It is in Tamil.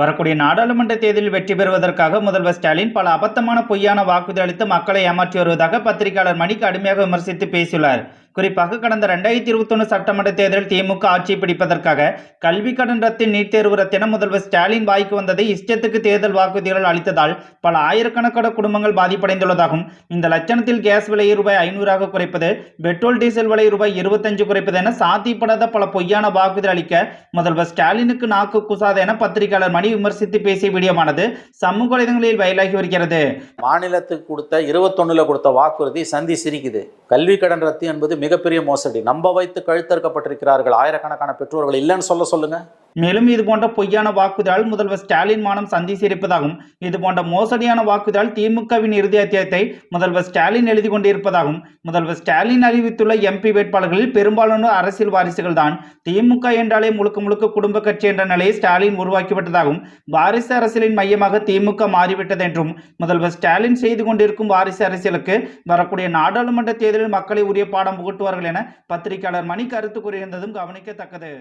வரக்கூடிய நாடாளுமன்ற தேர்தலில் வெற்றி பெறுவதற்காக முதல்வர் ஸ்டாலின் பல அபத்தமான பொய்யான வாக்குறுதி அளித்து மக்களை ஏமாற்றி வருவதாக பத்திரிகையாளர் மணி கடுமையாக விமர்சித்து பேசியுள்ளார். குறிப்பாக கடந்த ரெண்டாயிரத்தி இருபத்தொன்று சட்டமன்ற தேர்தலில் திமுக ஆட்சியை பிடிப்பதற்காக கல்வி கடன் ரத்தின் நீட் தேர்வு ரத்து என முதல்வர் ஸ்டாலின் வாய்க்கு வந்ததை இஷ்டத்துக்கு தேர்தல் வாக்குறுதிகள் அளித்ததால் பல ஆயிரக்கணக்கான குடும்பங்கள் பாதிப்படைந்துள்ளதாகவும் இந்த லட்சணத்தில் கேஸ் விலையை ரூபாய் ஐநூறாக குறைப்பது பெட்ரோல் டீசல் விலை ரூபாய் இருபத்தஞ்சு குறைப்பது என சாத்தியப்படாத பல பொய்யான வாக்குறுதி அளிக்க முதல்வர் ஸ்டாலினுக்கு நாக்கு குசாத என பத்திரிகையாளர் மணி விமர்சித்து பேசிய வீடியோமானது சமூக வலைதளங்களில் வயலாகி வருகிறது. மாநிலத்துக்கு கொடுத்த இருபத்தொன்னுல கொடுத்த வாக்குறுதி சந்தி சிரிக்குது. கல்வி கடன் ரத்து என்பது மிகப்பெரிய மோசடி. நம்ப வைத்து கழுத்தறுக்கப்பட்டிருக்கிறார்கள். ஆயிரக்கணக்கான பெற்றோர்கள் இல்லைன்னு சொல்ல சொல்லுங்கள் மேலும் இது போன்ற பொய்யான வாக்குறுதியால் முதல்வர் ஸ்டாலின் மானம் சந்தி இது போன்ற மோசடியான வாக்குறுதியால் திமுகவின் இறுதி அத்தியாயத்தை முதல்வர் ஸ்டாலின் எழுதி கொண்டிருப்பதாகவும் முதல்வர் ஸ்டாலின் அறிவித்துள்ள எம்பி வேட்பாளர்களில் பெரும்பாலானோர் அரசியல் வாரிசுகள் தான் திமுக என்றாலே முழுக்க முழுக்க குடும்ப கட்சி என்ற நிலையை ஸ்டாலின் உருவாக்கிவிட்டதாகவும் வாரிசு அரசியலின் மையமாக திமுக மாறிவிட்டது என்றும் முதல்வர் ஸ்டாலின் செய்து கொண்டிருக்கும் வாரிசு அரசியலுக்கு வரக்கூடிய நாடாளுமன்ற தேர்தலில் மக்களை உரிய பாடம் புகட்டுவார்கள் என பத்திரிகையாளர் மணி கருத்து கூறியிருந்ததும் கவனிக்கத்தக்கது.